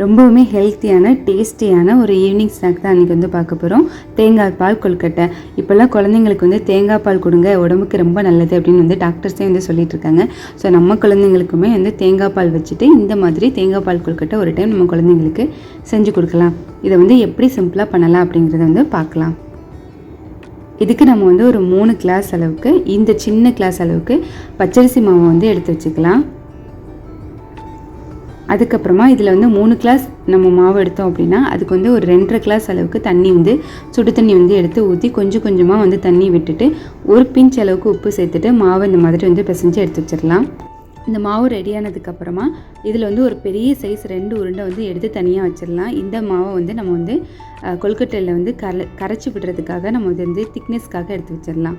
ரொம்பவுமே ஹெல்த்தியான டேஸ்டியான ஒரு ஈவினிங் ஸ்நாக் தான் அன்றைக்கி வந்து பார்க்க போகிறோம் தேங்காய் பால் கொழுக்கட்டை. இப்போல்லாம் குழந்தைங்களுக்கு வந்து தேங்காய் பால் கொடுங்க உடம்புக்கு ரொம்ப நல்லது அப்படின்னு வந்து டாக்டர்ஸே வந்து சொல்லிட்டு இருக்காங்க. ஸோ நம்ம குழந்தைங்களுக்குமே வந்து தேங்காய் பால் வச்சுட்டு இந்த மாதிரி தேங்காய் பால் கொழுக்கட்டை ஒரு டைம் நம்ம குழந்தைங்களுக்கு செஞ்சு கொடுக்கலாம். இதை வந்து எப்படி சிம்பிளாக பண்ணலாம் அப்படிங்கிறத வந்து பார்க்கலாம். இதுக்கு நம்ம வந்து ஒரு மூணு கிளாஸ் அளவுக்கு இந்த சின்ன கிளாஸ் அளவுக்கு பச்சரிசி மாவை வந்து எடுத்து வச்சுக்கலாம். அதுக்கப்புறமா இதில் வந்து மூணு கிளாஸ் நம்ம மாவு எடுத்தோம் அப்படின்னா அதுக்கு வந்து ஒரு ரெண்டரை கிளாஸ் அளவுக்கு தண்ணி வந்து சுடு தண்ணி வந்து எடுத்து ஊற்றி கொஞ்சம் கொஞ்சமாக வந்து தண்ணி விட்டுட்டு ஒரு பிஞ்ச் அளவுக்கு உப்பு சேர்த்துட்டு மாவு இந்த மாதிரி வந்து பிசைஞ்சு எடுத்து வச்சிடலாம். இந்த மாவு ரெடியானதுக்கப்புறமா இதில் வந்து ஒரு பெரிய சைஸ் ரெண்டு உருண்டை வந்து எடுத்து தனியாக வச்சிடலாம். இந்த மாவை வந்து நம்ம வந்து கொல்கட்டையில் வந்து கரை கரைச்சி விடுறதுக்காக நம்ம வந்து திக்னஸ்க்காக எடுத்து வச்சிடலாம்.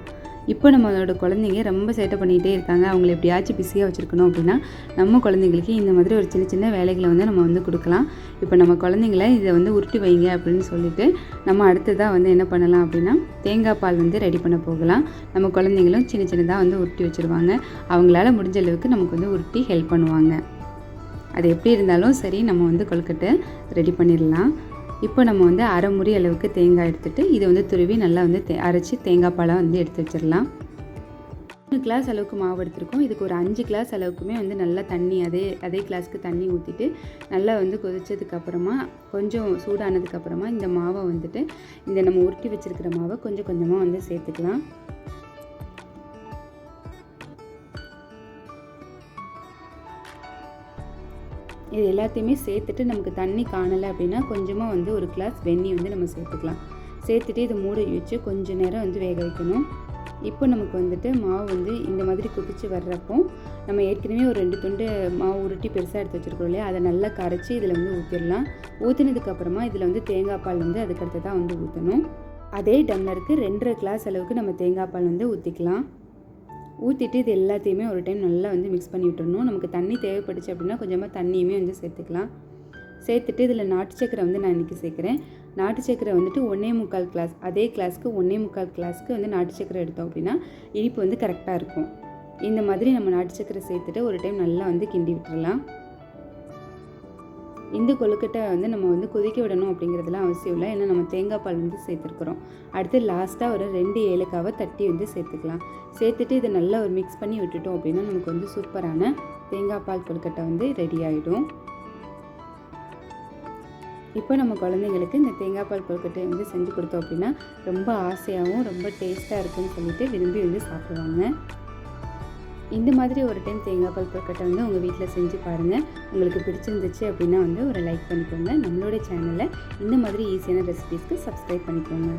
இப்போ நம்மளோட குழந்தைங்க ரொம்ப சேட்டை பண்ணிகிட்டே இருக்காங்க. அவங்கள எப்படியாச்சும் பிஸியாக வச்சுருக்கணும் அப்படின்னா நம்ம குழந்தைங்களுக்கு இந்த மாதிரி ஒரு சின்ன சின்ன வேலைகளை வந்து நம்ம வந்து கொடுக்கலாம். இப்போ நம்ம குழந்தைங்கள இதை வந்து உருட்டி வைங்க அப்படின்னு சொல்லிட்டு நம்ம அடுத்ததாக வந்து என்ன பண்ணலாம் அப்படின்னா தேங்காய் பால் வந்து ரெடி பண்ண போகலாம். நம்ம குழந்தைங்களும் சின்ன சின்னதாக வந்து உருட்டி வச்சுருவாங்க. அவங்களால முடிஞ்ச அளவுக்கு நமக்கு வந்து உருட்டி ஹெல்ப் பண்ணுவாங்க. அது எப்படி இருந்தாலும் சரி நம்ம வந்து கொழுக்கட்டை ரெடி பண்ணிடலாம். இப்போ நம்ம வந்து அரை முறி அளவுக்கு தேங்காய் எடுத்துகிட்டு இதை வந்து துருவி நல்லா வந்து தே அரைச்சி தேங்காய் பழம் வந்து எடுத்து வச்சிடலாம். மூணு கிளாஸ் அளவுக்கு மாவு எடுத்திருக்கோம். இதுக்கு ஒரு அஞ்சு கிளாஸ் அளவுக்குமே வந்து நல்லா தண்ணி அதே அதே கிளாஸ்க்கு தண்ணி ஊற்றிட்டு நல்லா வந்து கொதிச்சதுக்கப்புறமா கொஞ்சம் சூடானதுக்கப்புறமா இந்த மாவை வந்துட்டு இந்த நம்ம உருட்டி வச்சிருக்கிற மாவை கொஞ்சம் கொஞ்சமாக வந்து சேர்த்துக்கலாம். இது எல்லாத்தையுமே சேர்த்துட்டு நமக்கு தண்ணி காணலை அப்படின்னா கொஞ்சமாக வந்து ஒரு கிளாஸ் வெந்நீர் வந்து நம்ம சேர்த்துக்கலாம். சேர்த்துட்டு இதை மூடி வச்சு கொஞ்ச நேரம் வந்து வேக வைக்கணும். இப்போ நமக்கு வந்துட்டு மாவு வந்து இந்த மாதிரி கொதிச்சு வர்றப்போ நம்ம ஏற்கனவே ஒரு ரெண்டு துண்டு மாவு உருட்டி பெருசாக எடுத்து வச்சுருக்கோம் இல்லையா? அதை நல்லா கரைச்சி இதில் வந்து ஊற்றிடலாம் ஊற்றினதுக்கப்புறமா இதில் வந்து தேங்காய் பால் வந்து அதுக்கடுத்து தான் வந்து ஊற்றணும் அதே டம்ளருக்கு ரெண்டரை கிளாஸ் அளவுக்கு நம்ம தேங்காய் பால் வந்து ஊற்றிக்கலாம் ஊற்றிட்டு இது எல்லாத்தையுமே ஒரு டைம் நல்லா வந்து மிக்ஸ் பண்ணி விட்டுறணும். நமக்கு தண்ணி தேவைப்பட்டுச்சு அப்படின்னா கொஞ்சமாக தண்ணியுமே வந்து சேர்த்துக்கலாம். சேர்த்துட்டு இதில் நாட்டு சக்கரை வந்து நான் இன்றைக்கி சேர்க்குறேன். நாட்டு சக்கரை வந்துட்டு ஒன்றே முக்கால் கிளாஸ் அதே கிளாஸ்க்கு ஒன்றே முக்கால் கிளாஸ்க்கு வந்து நாட்டு சக்கரை எடுத்தோம் அப்படின்னா இனிப்பு வந்து கரெக்டாக இருக்கும். இந்த மாதிரி நம்ம நாட்டு சக்கரை சேர்த்துட்டு ஒரு டைம் நல்லா வந்து கிண்டி விட்டுறலாம். இந்த கொழுக்கட்டை வந்து நம்ம வந்து கொதிக்க விடணும் அப்படிங்கிறதுலாம் அவசியம் இல்லை. ஏன்னா நம்ம தேங்காய் பால் வந்து சேர்த்துருக்குறோம். அடுத்து லாஸ்ட்டாக ஒரு ரெண்டு ஏலக்காவை தட்டி வந்து சேர்த்துக்கலாம். சேர்த்துட்டு இதை நல்லா ஒரு மிக்ஸ் பண்ணி விட்டுட்டோம் அப்படின்னா நமக்கு வந்து சூப்பரான தேங்காய் பால் கொழுக்கட்டை வந்து ரெடி ஆகிடும் இப்போ நம்ம குழந்தைங்களுக்கு இந்த தேங்காய் பால் கொழுக்கட்டை வந்து செஞ்சு கொடுத்தோம் அப்படின்னா ரொம்ப ஆசையாகவும் ரொம்ப டேஸ்ட்டாக இருக்குன்னு சொல்லிட்டு விரும்பி வந்து சாப்பிடுவாங்க. இந்த மாதிரி ஒரு டைம் தேங்காய் பால் கொழுக்கட்டை வந்து உங்கள் வீட்டில் செஞ்சு பாருங்கள் உங்களுக்கு பிடிச்சிருந்துச்சு அப்படின்னா வந்து ஒரு லைக் பண்ணிக்கோங்க. நம்மளோட சேனலை இந்த மாதிரி ஈஸியான ரெசிபீஸ்க்கு சப்ஸ்கிரைப் பண்ணிக்கோங்க.